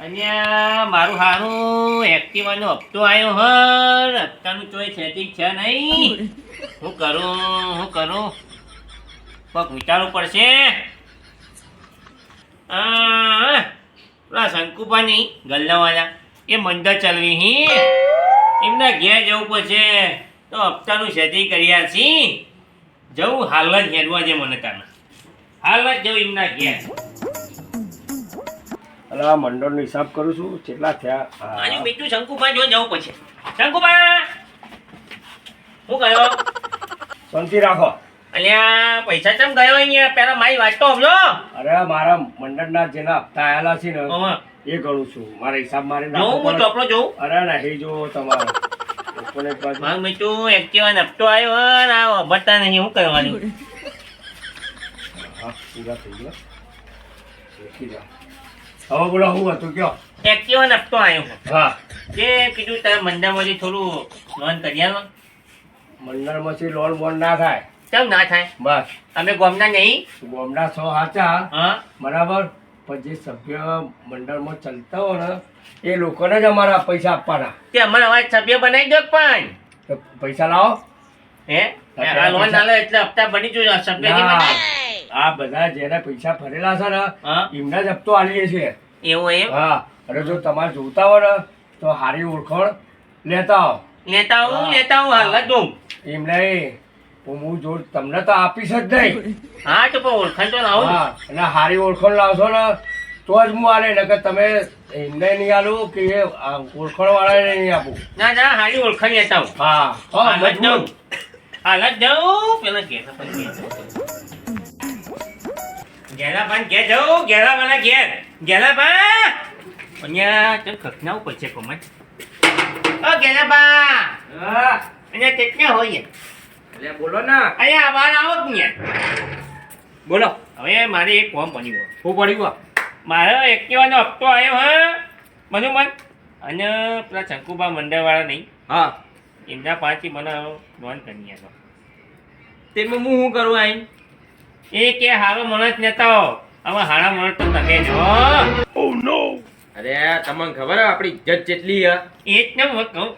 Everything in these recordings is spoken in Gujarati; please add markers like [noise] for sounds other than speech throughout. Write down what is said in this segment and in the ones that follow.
અહીંયા મારું હારું એક્ટિવાનો હપ્તો આવ્યો હર. હપ્તાનું સેટિંગ છે નહીં? હું કરું હું કરું? કોક વિચારવું પડશે? આ, પેલા શંકુપાની ગલ્લાવાળા એ મંડળ ચલવી હી. એમના ઘેર જવું પડશે. તો હપ્તાનું સેટિંગ કર્યા છી. જવું હાલ જ હેરવા છે મને તાના. હાલ જ જવું એમના ઘેર. અરે આ મંડળનો હિસાબ કરું છું કેટલા થયા હા. બીજું શંકુપા જો જવું પછી શંકુભાઈ! શું ગયો? શાંતિ રાખો. અલ્યા પૈસા કેમ ગયો અહીંયા? પેલા મારી વાત તો સમજો. અરે મારા મંડળના જેના હપ્તા આયેલા છે ને એ ગણું છું. મારા હિસાબ મારે જોઉં હું ચોપડો જોઉં. અરે નહીં જો તમારો. મારું મીઠું એક્ટિવા નપટો આવ્યો હે ને આ નહીં શું કરવાનું? હા પૂરા થઈ ગયા. લખી જાઓ. હવે બોલો શું હતું કયો? એક્ટિવા નપટો આવ્યો હા. તે કીધું તારે મંડામાંથી થોડું લોન કરી આલો. મંડળમાંથી લોન બોન ના થાય. કેમ ના થાય? બસ. અમે ગોમના નહીં? ગોમડા છો સાચા? હા. બરાબર? પણ જે સભ્ય મંડળમાં ચાલતા હોય ને એ લોકોને જ અમારા પૈસા આપવાના. તે અમારે હવે સભ્ય બનાવી દો પણ? પૈસા લાવો. હે? લોન ચાલે એટલે હપ્તા બની જોઈએ સભ્ય આ બધા જેને પૈસા ફરેલા છે ને એમના જ હપ્તો આલીએ છીએ. એવું એમ? હા. અને જો તમારે જોતા હોય ને તો હારી ઓળખાણ લેતા આવો. લેતા હું. લેતા આવું હાલ જ દઉં એમ નહીં. હું જો તમને તો આપીશ જ નહીં. હા તો પણ ઓળખાણ તો લાવો હા. અને હારી ઓળખાણ લાવશો ને તો જ હું આલે નકર તમે એમને નહીં આલું કે ઓળખાણ વાળાને નહીં આપું. ના ના હારી ઓળખાણ લેતા હું હા. હા. હાલ જ જાઉં પેલા ઘેર ઘેરા પાન ઘેર જવું ઘેરા વાળા ઘેર. ઘેરા અહીંયા ચલ ખખના પડશે કોમન. ઓ ઘેરા પા હા. અહીંયા કેટલા હોય એટલે બોલો ને. અહીંયા બહાર આવો જ ને બોલો. હવે મારે એક કોમ બન્યું શું ગયો. મારો એક્ટિવાનો હપ્તો આવ્યો હે. મનુ મન. અને પેલા શંકુબા મંડળવાળા નહીં. હા. એમના પાસેથી મને લોન કરી આપો તેમાં હું શું કરું આઈ એ કે હારો માણસ નેતા હવે હારા માણસ તો તમે જો અરે તમને ખબર હે આપણી ઇજ્જત જેટલી હે? એ જ ને હું કહું.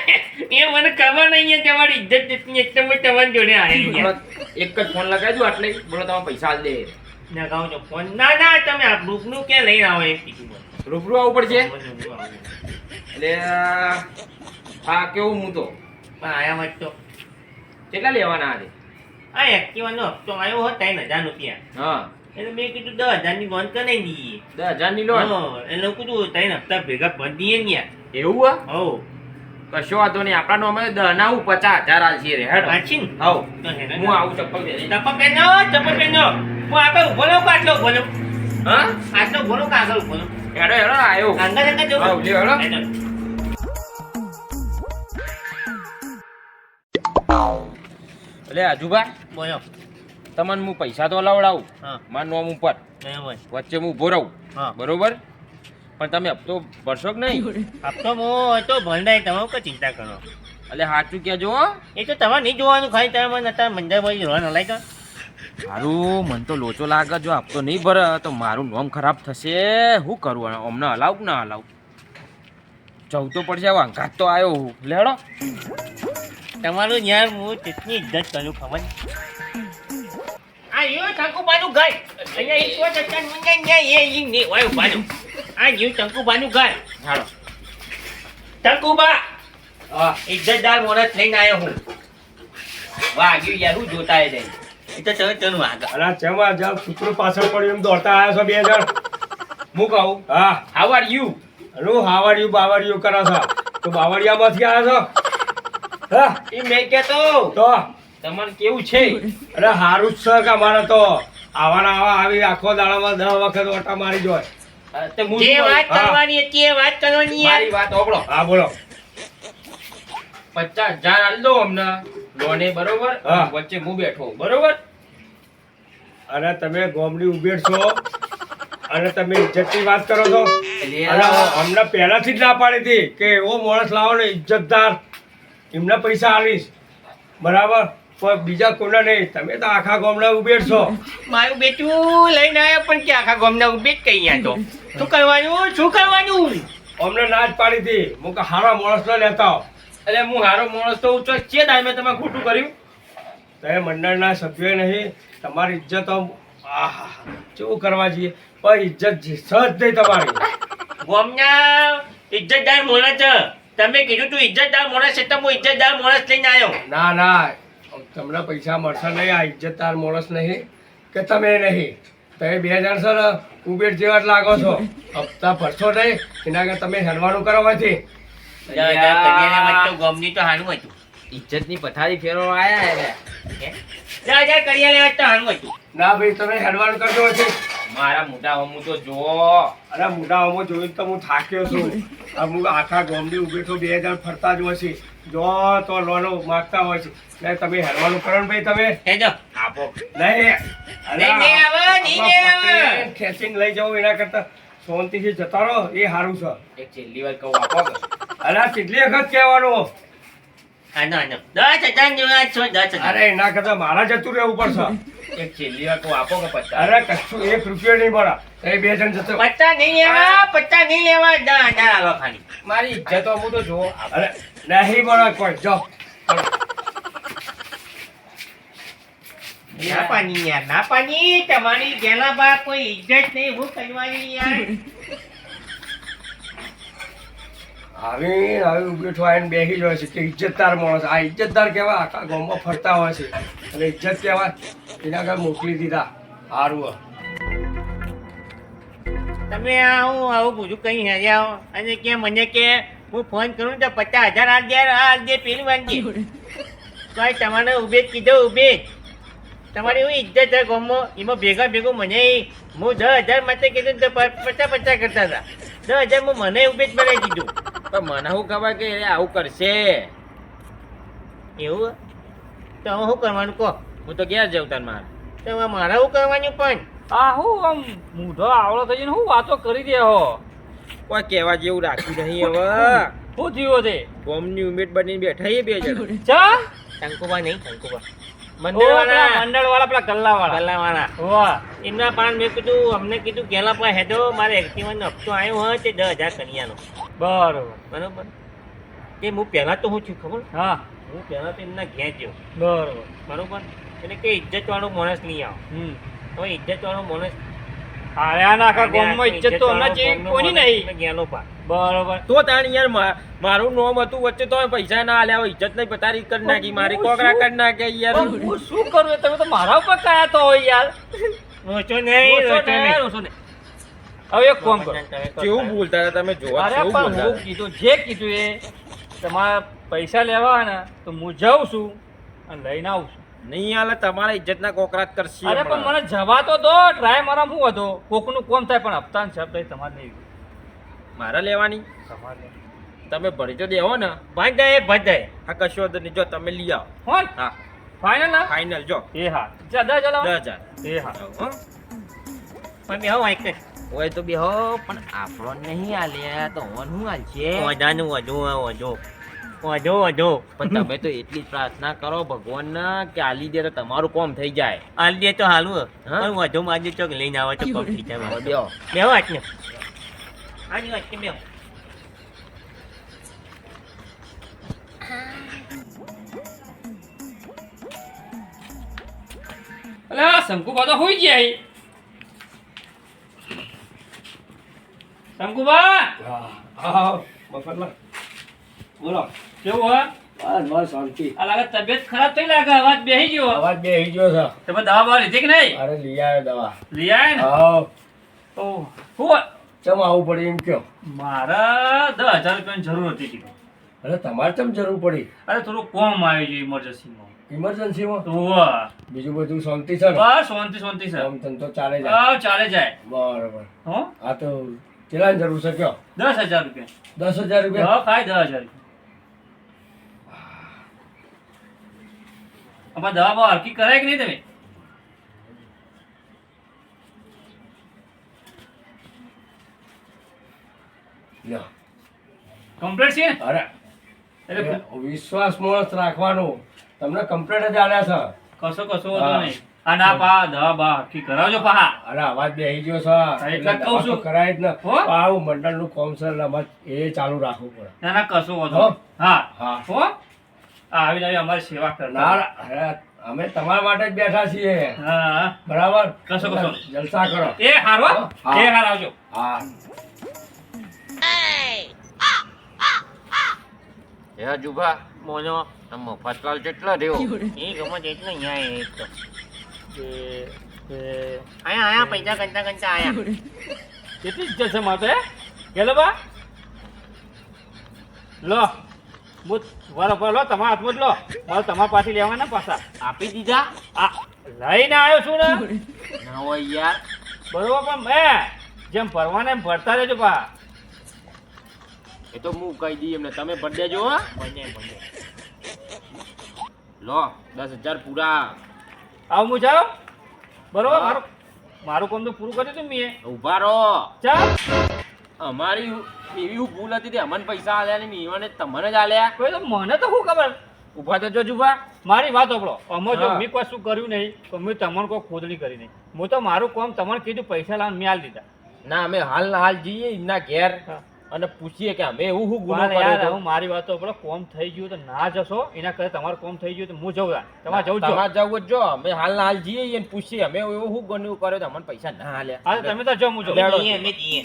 [laughs] એ મને ખબર નહીં છે તમારી ઇજ્જત જેટલી એટલે હું તમારી જોડે આવી એક જ ફોન લગાવજો એટલે બોલો તમે પૈસા આલ દે. લગાવો છો ફોન. ના ના તમે આ ગ્રુપનું ક્યાં લઈને આવો એ. રૂબરૂ આવવું પડશે? એટલે હા કેવું હું તો પણ આયા મત તો. કેટલા લેવાના આજે? આ એક્ટિવાનો હપ્તો આવ્યો હતો ત્રણ હજાર રૂપિયા હા. એટલે મેં કીધું દસ હજારની લોન કરાવી દઈએ. દસ હજારની લોન એટલે કીધું ત્રણ હપ્તા ભેગા બંધ દઈએ ને યાર એવું હા હો કશો વાંધો નહીં આપણા નો અમે દસ ના હું પચાસ હજાર આલશી રે હેડ. સાચી ને? હવ હું આવું ચપ્પલ પહેરી ચપ્પલ પહેરજો ચપ્પલ પહેરજો હું. આગળ ઊભો કે આટલો ઊભો રહું? હા? આટલો ઊભો રહું કે આગળ ઊભો રહું? હેડો હેડો આયો. અંદર અંદર જો હાવ, હેડો. એટલે આજુબા. બોલો. તમને હું પૈસા તો લાવડાવું મારા નોમ ઉપર. વચ્ચે હું ઊભો રહું બરોબર? પણ તમે હપ્તો ભરશો કે નહીં? હપ્તો હું તો ભંડાય તમે કોઈ ચિંતા કરો. એટલે સાચું કહેજો હો. એ તો તમારે નહીં જોવાનું ખાલી તમે મને અત્યારે મંદિર જોવા ન લાગ્યો. મારું મન તો લોચો લાગે જો હપ્તો નહીં ભરે તો મારું નોમ ખરાબ થશે. શું કરવું અમને હલાવું કે ના હલાવું જવું તો પડશે હવે અંકાત તો આવ્યો હું. લેડો તમારું યાર હું કેટલી ઇજ્જત કરું ખબર? આ યુ ચંકુબાનું ઘર. અહીંયા એક એ ને વાય ઉભાનું આ યો ચંકુબાનું ઘર. હાલો. ચંકુબા હા. ઇજ્જતદાર મોરસ લઈને આવ્યો હું. વાગ્યું યાર હું જોતા એ તો તમે તને વાગ અને ચેમાં જાવ કૂતરું પાછળ પડ્યું એમ દોડતા આવ્યા છો બે જણ. હું કહું? હા. આર યુ અરે હાવાડિયું બાવાડિયું કરો છો? તો બાવળિયામાંથી આવ્યા છો? હા. એ મેં કહેતો તો? તમને કેવું છે? અરે હારું જ છે અમારે તો. આવા આવા આવી આખો દાડામાં દસ વખત ઓટા મારી જોય. હું જે વાત કરવાની હતી વાત કરવાની મારી વાત ઓબળો હા બોલો. પચાસ હજાર આલ દો અમને. લોને બરોબર હા. વચ્ચે હું બેઠો બરોબર? અને તમે ગોમડી ઉભેડશો અને તમે ઇજ્જતની વાત કરો છો. અને અમને પહેલાથી જ ના પાડી હતી કે એવો માણસ લાવો ને ઇજ્જતદાર. એમને પૈસા આલીશ. બરાબર? પણ બીજા કોને નહીં. તમે તો આખા ગામના ઉભેડ છો. મારું બેટું લઈને આવ્યા પણ કે આખા ગામના ઉભે જ કહી તો. શું કરવાનું? શું કરવાનું? અમને ના જ પાડી હતી. હું કે હારા માણસ ન લેતા. એટલે હું હારો માણસ તો ઉચો છે દાય મેં તમે ખોટું કર્યું. તમે મંડળના સભ્યો નહીં તમારી ઇજ્જત આહા કેવું કરવા જઈએ? પણ ઇજ્જત સહજ નહીં તમારી. ગામના ઇજ્જતદાર માણસ છે તમે કીધું તું ઇજ્જતદાર માણસ છે તો હું ઇજ્જતદાર માણસ લઈને આવ્યો. ના ના તમને પૈસા મળશે નહીં આ ઇજ્જતદાર માણસ નહીં કે તમે નહીં. તમે બે જણ સર કુબેર જેવા જ લાગો છો. હપ્તા ભરશો નહીં એના કે તમે હરવાનું કરો દસ ગમની તો ગામની તો હાનું હતું. ઇજ્જતની પથારી ફેરો આયા એટલે હજાર ના ભાઈ તમે હેરવાનું કરજો છે મારા મોટા હમું તો જો. અરે મોટા અમો જોઈને તો હું થાક્યો છું. આ હું આખા ઊભી તો બે હજાર ફરતા જ હોય છે. જો તો લોનો માગતા હોય છે. ને તમે હેરવાનું કરો ને ભાઈ તમે. હે જો. આપો. નહીં અરે ખેંચીને લઈ જાઉં એના કરતા. શાંતિથી જતા રહો એ સારું છે. એક છેલ્લી વાર કહું આપો અરે કેટલી વખત કહેવાનું? આનો આનો દસ હજાર જેવા છો દસ હજાર. અરે એના કરતા મારા જતું રહેવું પડશે. એક છેલ્લી વાર કહું આપો કે પચાસ? અરે કશું એક રૂપિયો નહીં મળે. એ બે જણ જતો પચાસ નહીં લેવા પચાસ નહીં લેવા. દસ હજાર આલો ખાલી મારી ઇજ્જત હમું તો જો અરે નહીં મળે કોઈ. જો. ના પાણી યાર ના પાની તમારી ગેલા બા કોઈ ઇજ્જત નહીં હું કરવાની યાર. આવી આવી ઉભેઠો આવીને બેસી જ હોય છે કે ઇજ્જતદાર માણસ. આ ઇજ્જતદાર કહેવાય આખા ગામમાં ફરતા હોય છે. અને ઇજ્જત કહેવાય એના આગળ મોકલી દીધા. સારું તમે આવું આવું બધું કઈ હેર્યા આવો અને કે મને કે હું ફોન કરું તો પચાસ હજાર આ દે આ દે, પેલું તો તમારે ઉભે કીધું, ઉભે તમારી એવી ઇજ્જત છે ગામમાં? એમાં ભેગા ભેગું મને હું દસ હજાર માટે કીધું તો પચાસ પચાસ કરતા હતા. દસ હજાર હું મને ઉભે જ બનાવી દીધું. પણ મને શું ખબર કે એ આવું કરશે? એવું? તો હવે શું કરવાનું કહો? હું તો ઘેર જાઉં તાર મારે? તો મારે શું કરવાનું પણ? આ હું આમ મૂઢો આવડો થઈ જઈને હું વાતો કરી દે હો? કોઈ કહેવા જેવું રાખ્યું નહીં હવે. શું થયું તે ગોમની ઉમેદ બની બેઠા એ બે જણ. ચા? શંકુબા નહીં શંકુબા મંડળવાળા. મંદિરવાળા મંડળ વાળા પેલા ગલ્લા વાળા ગલ્લાવાળા. વાહ. એમના પાન મેં કીધું અમને કીધું કેલા પણ હેડો મારે એક્ટિવાનો હપ્તો આવ્યો હોય તે દસ હજાર કન્યાનો બરોબર. બરોબર? કે હું પહેલાં તો હું છું ખબર? હા. હું પહેલાં તો એમના ઘેર ગયો બરોબર. બરોબર? એટલે કે ઇજ્જતવાળો માણસ નહીં આવો. હમ. હવે ઇજ્જતવાળો માણસ ગામમાં ઇજ્જત તો કોની નહીં? ગેલો પા બરોબર. તો તાણ યાર મા- મારું નોમ હતું વચ્ચે તો પૈસા ના આલ્યા ઇજ્જત નહીં પતારી કરી નાખી મારી કોકરા કરી નાખે યાર. હું શું કરું? તમે તો મારા ઉપર કયા તો હોય યાર. રોચો નહીં રોચો નહીં રોશો ને. હવે એક કોમ કરો. કેવું બોલતા હતા તમે જોવા? અરે પણ હું કીધું જે કીધું એ તમારા પૈસા લેવા ને તો હું જાઉં છું અને લઈને આવું છું. નહીં આલે તમારા ઇજ્જતના કોકરાત કરશે અરે પણ મને જવા તો દો ટ્રાય મારા હું હતો? કોકનું કોમ થાય પણ હપ્તા શબ્દ તમારે નહીં મારા લેવાની? તમારે તમે ભરી તો દેવો ને. ભાઈ જાય ભાઈ જાય હા કશો વાંધો નહીં. જો તમે લઈ આવો. હા. ફાઇનલ ફાઇનલ જો. એ હા. જા દસ હજાર દસ હજાર એ હા. હા. પણ બે હું એક હોય તો બે હો પણ આપણો નહીં આલ્યા તો ઓન હું હાલ છે ઓજાનું ઓજો ઓજો ઓજો ઓજો પણ તમે તો એટલી જ પ્રાર્થના કરો ભગવાનને કે આલી દે તો તમારું કોમ થઈ જાય. આલી દે તો હાલું. હા? પણ વધુ માજી ચોક લઈને આવો તો કોમ થઈ જાય. મારું. બેહો. આટને આની વાત કે બે એટલે આ શંકુબા હોઈ ગયા શંકુબા! હા મફતલા બોલો. કેવું હા? બસ બસ શાંતિ. આ લાગે તબિયત ખરાબ થઈ લાગે અવાજ બેહી ગયો. અવાજ બેસી ગયો છે. તમે દવા બવા લીધી કે નહીં? અરે લઈ આવ્યો દવા. લઈ આયા ને? હા. ઓહ હું ચમ આવું પડે એમ કયો? મારા દસ હજાર રૂપિયાની જરૂર હતી કીધું અરે તમારે ચમ જરૂર પડી? અરે થોડું કોમ આવી ગયું ઇમરજન્સીમાં ઇમરજન્સીમાં વાહ. બીજું બધું શાંતિ છે બસ શાંતિ શાંતિ છે. આમ ધંધો તો ચાલે જાય. હા ચાલે જાય. બરાબર. હો? આ તો કેટલાની જરૂર છે કયો? દસ હજાર રૂપિયા. દસ હજાર રૂપિયા? ખાય દસ હજાર રૂપિયા. દવા બવા હરકી કરાય કે નહીં તમે? લ્યો. છે? અરે એટલે વિશ્વાસ માણસ રાખવાનો. તમને કમ્પ્લેટ જ આલ્યા છે. કશો કશો વાંધો નહીં. આ ના પા દવા બા કરાવજો પા અરે અવાજ બેહી ગયો એટલે કહું છું. કરાય જ ને. હો? કોમ એ ચાલુ રાખવું પડે. ના ના કશો વાંધો હા? હા. હો. આ આવીને અમારી સેવા અરે, અમે તમારા માટે જ બેઠા છીએ. હા. હા. બરાબર? કશો, કશો. જલસા કરો. એ હારો? એ હાર આવજો હા. એ જુભા મોનો મફતલાલ જેટલા રહ્યો? એ ગમે તે એટલે અહીંયા એ તો. એ એ આયા આયા પૈસા ગણતા ગણતા આયા કેટલી ઇજ્જત છે માતે ગેલો બા. લો મુત વારો પર લો તમારા હાથમાં જ લો. મારે તમારા પાછી લેવાના પાછા. આપી દીધા? આ લઈને આવ્યો છું ને. ના હોય યાર. બરોબર પણ મેં જેમ ભરવાને એમ ભરતા રહેજો પા એ તો હું કહી દઈએ એમને તમે ભરી દેજો હા. બને બને. લો દસ હજાર પૂરા. આવું હું જાઉં? બરોબર? મારું. મારું કામ તો પૂરું કર્યું હતું મેં. ઊભા રહો. ચાલ અમારી એવી ભૂલ હતી તે અમને પૈસા આલ્યા ને મીવાને તમને જ આલ્યા. કોઈ તો મને તો શું ખબર? ઊભા તો જો જુભા મારી વાત ઓપડો અમે જો. મેં કોઈ શું કર્યું નહીં તો મેં તમને કોઈ ખોદણી કરી નહીં. હું તો મારું કામ તમને કીધું પૈસા લાવ મેં આલી દીધા. ના અમે હાલ હાલ જઈએ એમના ઘેર. અને પૂછીએ કે અમે એવું શું ગુનો કર્યો હું મારી વાત તો કોમ થઈ ગયું તો ના જશો. એના કરતા તમારું કોમ થઈ ગયું તો હું જઉં. તમારે જવું તમારે જવું જ જો. અમે હાલ ના હાલ જઈએ અને પૂછીએ. અમે એવું શું ગુનો કર્યો તો? અમને પૈસા ના હાલે હા તમે તો જો હું લેડો. જાઉં જઈએ અમે જઈએ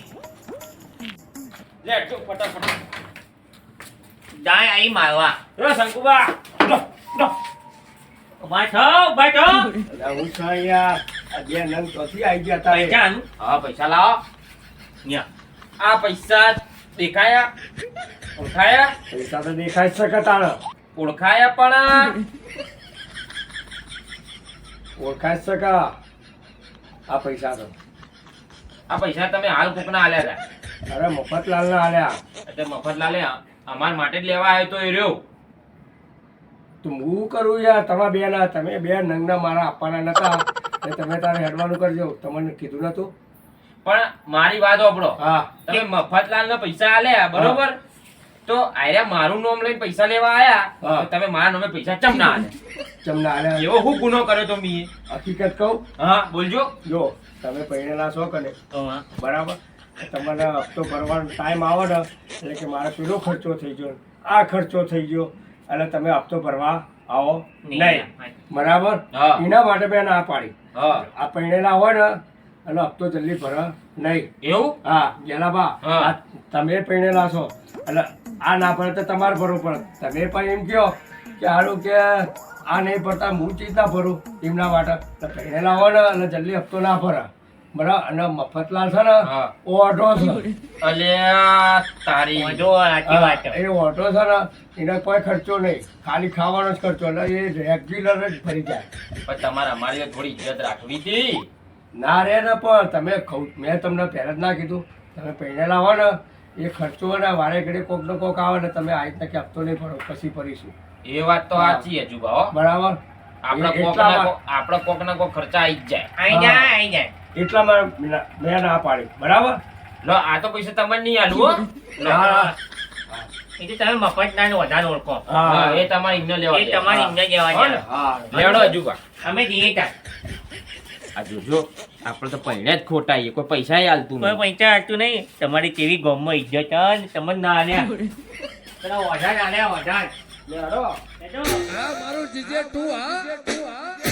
લે જો ફટાફટ. જાય આઈ મારવા. રો શંકુબા. ઊભા છો ઊભા છો? હું છું અહીંયા? બે નંગ ચોથી આવી ગયા હતા પૈસા હા પૈસા લાવો. આ પૈસા દેખાયા? ઓળખાયા? પૈસા તો દેખાય છે શકે ઓળખાયા પણ? ઓળખાય છે કા આ? પૈસા તો. આ પૈસા તમે હાલ કોકના આલ્યા હતા અરે મફતલાલ ના આલ્યા. એટલે મફતલાલે અમાર માટે જ લેવા આવ્યો તો એ રહ્યો. તો હું કરું યાર? તમારા બે ના તમે બે નંગના મારા આપવાના નતા. તમે તારે હેડવાનું કરજો. તમને કીધું નતું. પણ મારી વાત આપણો હા. કે મફતલાલ ને પૈસા આલ્યા બરોબર? તો આર્યા મારું નામ લઈને પૈસા લેવા આયા તો તમે મારા નામે પૈસા ચમ ના આલ્યા. ચમના આલે એવો હું ગુનો કર્યો તો મીએ? હકીકત કહું? હા બોલજો. જો તમે પહેરેલા છો કને તો હા. બરાબર? તમારે હપ્તો ભરવાનો ટાઈમ આવે ને એટલે કે મારે પેલો ખર્ચો થઈ ગયો. આ ખર્ચો થઈ ગયો. અને તમે હપ્તો ભરવા આવો. નહીં બરાબર? હા. એના માટે મેં ના પાડી. હા. આ પહેરેલા હોય ને અને હપ્તો જલ્દી ભરે. નહીં. એવું? હા ગેલા હા. આ તમે પહેણેલા છો. એટલે આ ના ભરે તો તમારે ભરવું પડે. તમે પણ એમ કહો કે હારું કે આ નહીં ભરતા હું ચીજ ના ભરું? એમના માટે. એટલે પહેણેલા હોય ને એટલે જલ્દી હપ્તો ના ભરે. બરાબર? અને મફતલાલ છે ને હા. ઓઢો છે. એટલે તારી સાચી એ ઓટો છે ને એનો કોઈ ખર્ચો નહીં. ખાલી ખાવાનો જ ખર્ચો. એટલે એ રેગ્યુલર જ ભરી જાય. પણ તમારે અમારી થોડી ઇજ્જત રાખવી હતી. ના રે ને પણ તમે મેં તમને પહેલાં જ ના કીધું. તમે પહેરેલા હો ને એ ખર્ચો ને વારે ઘડી કોક ને કોક આવે ને તમે આ રીતના કે હપ્તો નહીં ભરો પછી ફરીશું. એ વાત તો. સાચી હજુ ભાવ બરાબર. આપણા કોક એટલા ના મા- કોક આપણા કોક ના કોક ખર્ચા આવી જ જાય. આઈ જાય આઈ જાય. એટલા મેં મેં ના પાડી બરાબર? લો આ તો પૈસા તમારે નહીં [laughs] હા. એ તમે મફત ના વધારે ઓળખો. એ તમારે ઇમને લેવા એ. તમારી હજુ અમે જઈએ આ જોજો આપણે તો પહેલા જ ખોટા છીએ. કોઈ પૈસા આલતું કોઈ નહીં. પૈસા હતું નહીં. તમારી કેવી ગોમમાં ઇજ્જત તમે ને આલ્યા પેલા વધાર આલ્યા લેવડો. મારું જીજે તું હા.